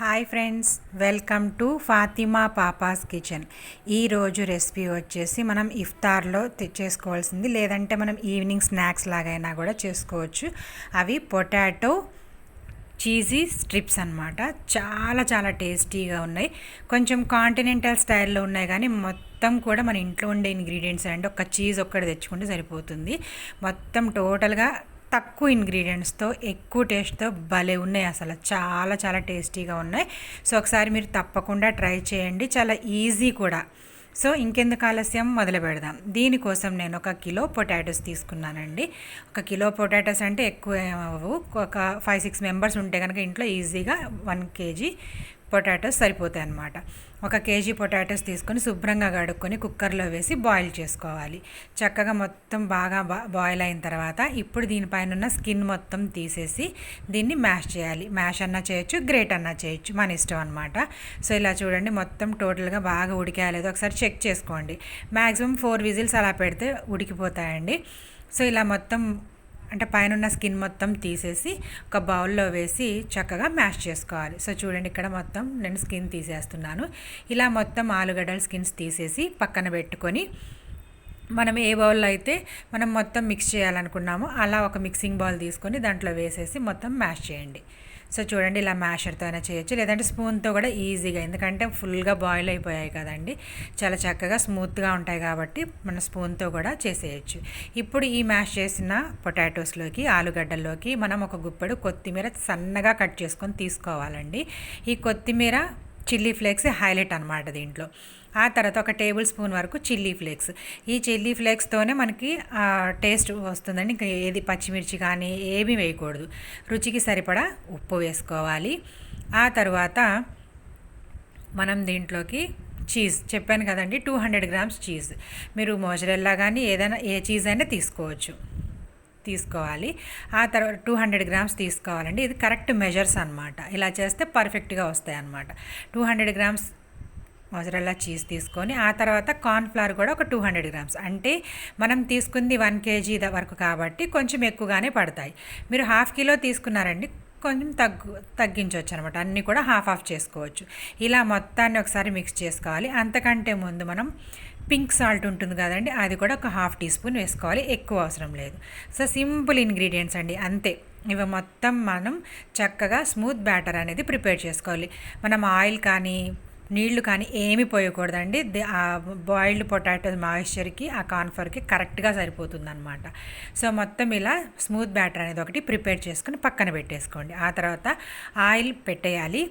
Hi friends welcome to Fatima Papa's kitchen. ఈరోజు recipe వచ్చేసి మనం ఇఫ్తార్లో చేసుకోవాల్సింది. లేదంటే మనం ఈవినింగ్ స్నాక్స్ లాగైనా కూడా చేసుకోవచ్చు. అవి పొటాటో చీజీ స్ట్రిప్స్ అన్నమాట. చాలా చాలా టేస్టీగా ఉన్నాయి. కొంచెం కాంటినెంటల్ స్టైల్లో ఉన్నాయి కానీ మొత్తం కూడా మన ఇంట్లో ఉండే ఇంగ్రీడియంట్స్ అండి ఒక చీజ్ ఒక్కటి తెచ్చుకుంటే సరిపోతుంది. మొత్తం టోటల్గా తక్కువ ఇంగ్రీడియంట్స్తో ఎక్కువ టేస్ట్తో భలే ఉన్నాయి అసలు. చాలా చాలా టేస్టీగా ఉన్నాయి. సో ఒకసారి మీరు తప్పకుండా ట్రై చేయండి. చాలా ఈజీ కూడా. సో ఇంకెందుకు ఆలస్యం? మొదలు పెడదాం. దీనికోసం నేను ఒక కిలో పొటాటోస్ తీసుకున్నానండి. ఒక కిలో పొటాటోస్ అంటే ఎక్కువ ఒక ఫైవ్ సిక్స్ మెంబర్స్ ఉంటే కనుక ఇంట్లో ఈజీగా వన్ కేజీ పొటాటోస్ సరిపోతాయి అన్నమాట. ఒక కేజీ పొటాటోస్ తీసుకొని శుభ్రంగా కడుక్కొని కుక్కర్లో వేసి బాయిల్ చేసుకోవాలి. చక్కగా మొత్తం బాగా బా బాయిల్ అయిన తర్వాత ఇప్పుడు దీనిపైన ఉన్న స్కిన్ మొత్తం తీసేసి దీన్ని మ్యాష్ చేయాలి. మ్యాష్ అన్నా చేయొచ్చు గ్రేట్ అన్నా చేయొచ్చు మన ఇష్టం అనమాట సో ఇలా చూడండి మొత్తం టోటల్గా బాగా ఉడికేయలేదు ఒకసారి చెక్ చేసుకోండి. మ్యాక్సిమం ఫోర్ విజిల్స్ అలా పెడితే ఉడికిపోతాయండి. సో ఇలా మొత్తం అంటే పైన ఉన్న స్కిన్ మొత్తం తీసేసి ఒక బౌల్లో వేసి చక్కగా మ్యాష్ చేసుకోవాలి. సో చూడండి ఇక్కడ మొత్తం నేను స్కిన్ తీసేస్తున్నాను. ఇలా మొత్తం ఆలుగడ్డల స్కిన్స్ తీసేసి పక్కన పెట్టుకొని మనం ఏ బౌల్లో అయితే మనం మొత్తం మిక్స్ చేయాలనుకున్నామో అలా ఒక మిక్సింగ్ బౌల్ తీసుకొని దాంట్లో వేసేసి మొత్తం మ్యాష్ చేయండి. సో చూడండి ఇలా మ్యాషర్తో అయినా చేయొచ్చు. లేదంటే స్పూన్తో కూడా ఈజీగా ఎందుకంటే ఫుల్గా బాయిల్ అయిపోయాయి కదండి. చాలా చక్కగా స్మూత్గా ఉంటాయి కాబట్టి మన స్పూన్తో కూడా చేసేయచ్చు. ఇప్పుడు ఈ మ్యాష్ చేసిన పొటాటోస్లోకి ఆలుగడ్డల్లోకి మనం ఒక గుప్పెడు కొత్తిమీర సన్నగా కట్ చేసుకొని తీసుకోవాలండి. ఈ కొత్తిమీర చిల్లీ ఫ్లేక్స్ హైలైట్ అనమాట దీంట్లో. ఆ తర్వాత ఒక టేబుల్ స్పూన్ వరకు చిల్లీ ఫ్లేక్స్. ఈ చిల్లీ ఫ్లేక్స్తోనే మనకి టేస్ట్ వస్తుందండి. ఇంకా ఏది పచ్చిమిర్చి కానీ ఏమీ వేయకూడదు. రుచికి సరిపడా ఉప్పు వేసుకోవాలి. ఆ తర్వాత మనం దీంట్లోకి చీజ్ చెప్పాను కదండి టూ హండ్రెడ్ గ్రామ్స్ చీజ్. మీరు మోజరెల్లా కానీ ఏదైనా ఏ చీజ్ అయినా తీసుకోవచ్చు. తీసుకోవాలి. ఆ తర్వాత టూ హండ్రెడ్ గ్రామ్స్ తీసుకోవాలండి. ఇది కరెక్ట్ మెజర్స్ అనమాట ఇలా చేస్తే పర్ఫెక్ట్గా వస్తాయి అనమాట two hundred grams mozzarella cheese తీసుకొని ఆ తర్వాత కార్న్ఫ్లవర్ కూడా ఒక టూ హండ్రెడ్ గ్రామ్స్. అంటే మనం తీసుకుంది వన్ కేజీ వరకు కాబట్టి కొంచెం ఎక్కువగానే పడతాయి. మీరు హాఫ్ కిలో తీసుకున్నారండి కొంచెం తగ్గు తగ్గించవచ్చు అనమాట అన్నీ కూడా హాఫ్ ఆఫ్ చేసుకోవచ్చు. ఇలా మొత్తాన్ని ఒకసారి మిక్స్ చేసుకోవాలి. అంతకంటే ముందు మనం పింక్ సాల్ట్ ఉంటుంది కదండి అది కూడా ఒక హాఫ్ టీ స్పూన్ వేసుకోవాలి ఎక్కువ అవసరం లేదు. సో సింపుల్ ఇంగ్రీడియంట్స్ అండి అంతే. ఇవి మొత్తం మనం చక్కగా స్మూత్ బ్యాటర్ అనేది ప్రిపేర్ చేసుకోవాలి. మనం ఆయిల్ కానీ నీళ్ళు కానీ ఏమి పోయకూడదండి. ఆ బాయిల్డ్ పొటాటో మాయిశ్చర్కి ఆ కాన్ఫర్కి కరెక్ట్గా సరిపోతుంది అనమాట సో మొత్తం ఇలా స్మూత్ బ్యాటర్ అనేది ఒకటి ప్రిపేర్ చేసుకుని పక్కన పెట్టేసుకోండి. ఆ తర్వాత ఆయిల్ పెట్టేయాలి.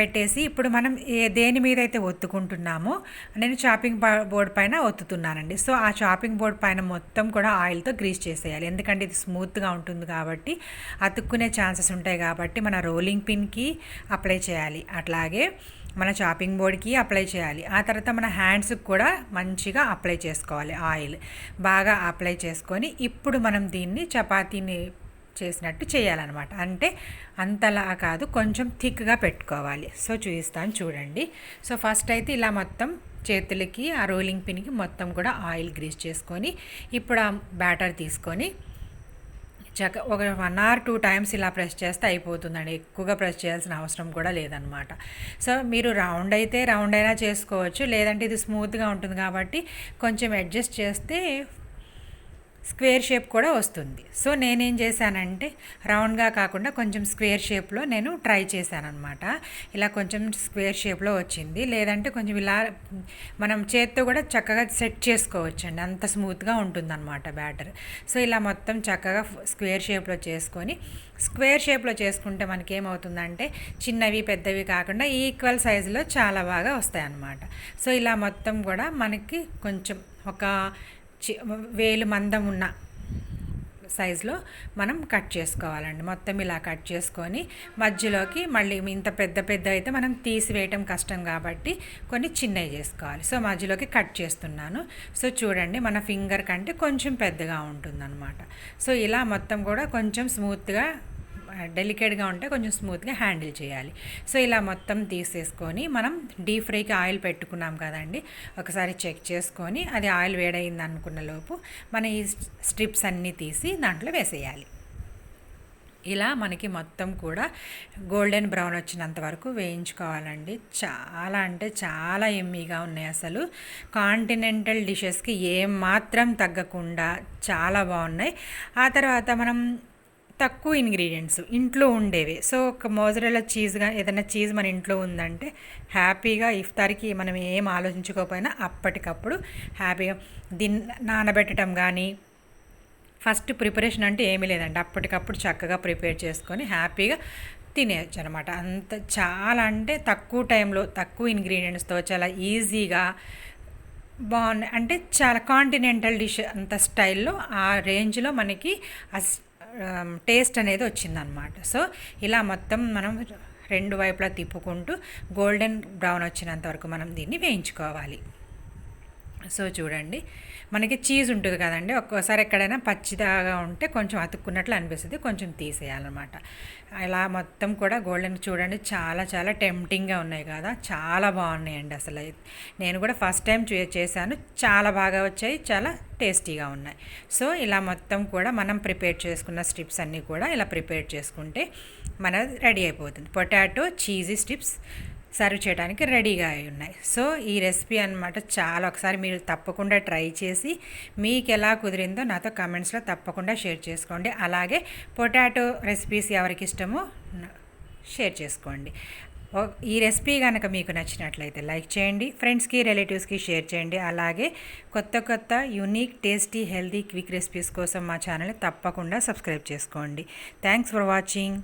పెట్టేసి ఇప్పుడు మనం ఏ దేని మీద అయితే ఒత్తుకుంటున్నామో నేను చాపింగ్ బోర్డ్ పైన ఒత్తుతున్నానండి. సో ఆ చాపింగ్ బోర్డ్ పైన మొత్తం కూడా ఆయిల్తో గ్రీస్ చేసేయాలి. ఎందుకంటే ఇది స్మూత్గా ఉంటుంది కాబట్టి అతుక్కునే ఛాన్సెస్ ఉంటాయి కాబట్టి మన రోలింగ్ పిన్కి అప్లై చేయాలి. అట్లాగే మన చాపింగ్ బోర్డ్కి అప్లై చేయాలి. ఆ తర్వాత మన హ్యాండ్స్కి కూడా మంచిగా అప్లై చేసుకోవాలి ఆయిల్. బాగా అప్లై చేసుకొని ఇప్పుడు మనం దీన్ని చపాతీని చేసినట్టు చేయాలన్నమాట. అంటే అంతలా కాదు కొంచెం థిక్గా పెట్టుకోవాలి. సో చూపిస్తాను చూడండి. సో ఫస్ట్ అయితే ఇలా మొత్తం చేతులకి ఆ రోలింగ్ పిన్కి మొత్తం కూడా ఆయిల్ గ్రీస్ చేసుకొని ఇప్పుడు ఆ బ్యాటర్ తీసుకొని చక్క ఒక వన్ ఆర్ టూ టైమ్స్ ఇలా ప్రెస్ చేస్తే అయిపోతుందండి. ఎక్కువగా ప్రెస్ చేయాల్సిన అవసరం కూడా లేదనమాట సో మీరు రౌండ్ అయితే రౌండ్ అయినా చేసుకోవచ్చు. లేదంటే ఇది స్మూత్గా ఉంటుంది కాబట్టి కొంచెం అడ్జస్ట్ చేస్తే స్క్వేర్ షేప్ కూడా వస్తుంది. సో నేనేం చేశానంటే రౌండ్గా కాకుండా కొంచెం స్క్వేర్ షేప్లో నేను ట్రై చేశానమాట ఇలా కొంచెం స్క్వేర్ షేప్లో వచ్చింది. లేదంటే కొంచెం ఇలా మనం చేత్తో కూడా చక్కగా సెట్ చేసుకోవచ్చండి. అంత స్మూత్గా ఉంటుందన్నమాట బ్యాటర్. సో ఇలా మొత్తం చక్కగా స్క్వేర్ షేప్లో చేసుకొని స్క్వేర్ షేప్లో చేసుకుంటే మనకి ఏమవుతుందంటే చిన్నవి పెద్దవి కాకుండా ఈక్వల్ సైజులో చాలా బాగా వస్తాయన్నమాట. సో ఇలా మొత్తం కూడా మనకి కొంచెం ఒక వేలు మందం ఉన్న సైజులో మనం కట్ చేసుకోవాలండి. మొత్తం ఇలా కట్ చేసుకొని మధ్యలోకి మళ్ళీ ఇంత పెద్ద పెద్ద అయితే మనం తీసివేయటం కష్టం కాబట్టి కొన్ని చిన్నవి చేసుకోవాలి. సో మధ్యలోకి కట్ చేస్తున్నాను. సో చూడండి మన ఫింగర్ కంటే కొంచెం పెద్దగా ఉంటుందన్నమాట. సో ఇలా మొత్తం కూడా కొంచెం స్మూత్గా డెలికేట్గా ఉంటే కొంచెం స్మూత్గా హ్యాండిల్ చేయాలి. సో ఇలా మొత్తం తీసేసుకొని మనం డీప్ ఫ్రైకి ఆయిల్ పెట్టుకున్నాం కదండి ఒకసారి చెక్ చేసుకొని అది ఆయిల్ వేడైంది అనుకున్న లోపు మన ఈ స్ట్రిప్స్ అన్నీ తీసి దాంట్లో వేసేయాలి. ఇలా మనకి మొత్తం కూడా గోల్డెన్ బ్రౌన్ వచ్చినంత వరకు వేయించుకోవాలండి. చాలా అంటే చాలా ఎమ్మీగా ఉన్నాయి అసలు. కాంటినెంటల్ డిషెస్కి ఏం మాత్రం తగ్గకుండా చాలా బాగున్నాయి. ఆ తర్వాత మనం తక్కువ ఇంగ్రీడియంట్స్ ఇంట్లో ఉండేవి. సో ఒక మోజరెల చీజ్గా ఏదైనా చీజ్ మన ఇంట్లో ఉందంటే హ్యాపీగా ఇఫ్తార్కి మనం ఏం ఆలోచించుకోకపోయినా అప్పటికప్పుడు హ్యాపీగా దీన్ని నానబెట్టడం కానీ ఫస్ట్ ప్రిపరేషన్ అంటే ఏమీ లేదండి. అప్పటికప్పుడు చక్కగా ప్రిపేర్ చేసుకొని హ్యాపీగా తినేయచ్చు అనమాట అంత చాలా అంటే తక్కువ టైంలో తక్కువ ఇంగ్రీడియంట్స్తో చాలా ఈజీగా బాగున్నాయి అంటే చాలా కాంటినెంటల్ డిష్ అంత స్టైల్లో ఆ రేంజ్లో మనకి టేస్ట్ అనేది వచ్చిందనమాట. సో ఇలా మొత్తం మనం రెండు వైపులా తిప్పుకుంటూ గోల్డెన్ బ్రౌన్ వచ్చినంత వరకు మనం దీన్ని వేయించుకోవాలి. సో చూడండి. మనకి చీజ్ ఉంటుంది కదండి. ఒక్కోసారి ఎక్కడైనా పచ్చిదాగా ఉంటే కొంచెం అతుక్కున్నట్లు అనిపిస్తుంది. కొంచెం తీసేయాలన్నమాట. ఇలా మొత్తం కూడా గోల్డెన్ చూడండి. చాలా చాలా టెంప్టింగ్గా ఉన్నాయి కదా. చాలా బాగున్నాయండి అసలు. నేను కూడా ఫస్ట్ టైం చేశాను. చాలా బాగా వచ్చాయి. చాలా టేస్టీగా ఉన్నాయి. సో ఇలా మొత్తం కూడా మనం ప్రిపేర్ చేసుకున్న స్ట్రిప్స్ అన్నీ కూడా ఇలా ప్రిపేర్ చేసుకుంటే మన రెడీ అయిపోతుంది. పొటాటో చీజీ స్ట్రిప్స్ సర్వ్ చేయడానికి రెడీగా అయి ఉన్నాయి. సో ఈ రెసిపీ అనమాట చాలా ఒకసారి మీరు తప్పకుండా ట్రై చేసి మీకు ఎలా కుదిరిందో నాతో కమెంట్స్లో తప్పకుండా షేర్ చేసుకోండి. అలాగే పొటాటో రెసిపీస్ ఎవరికి ఇష్టమో షేర్ చేసుకోండి. ఈ రెసిపీ కనుక మీకు నచ్చినట్లయితే లైక్ చేయండి ఫ్రెండ్స్కి రిలేటివ్స్కి షేర్ చేయండి. అలాగే కొత్త కొత్త unique tasty healthy quick recipes కోసం మా ఛానల్ని తప్పకుండా సబ్స్క్రైబ్ చేసుకోండి. Thanks for watching.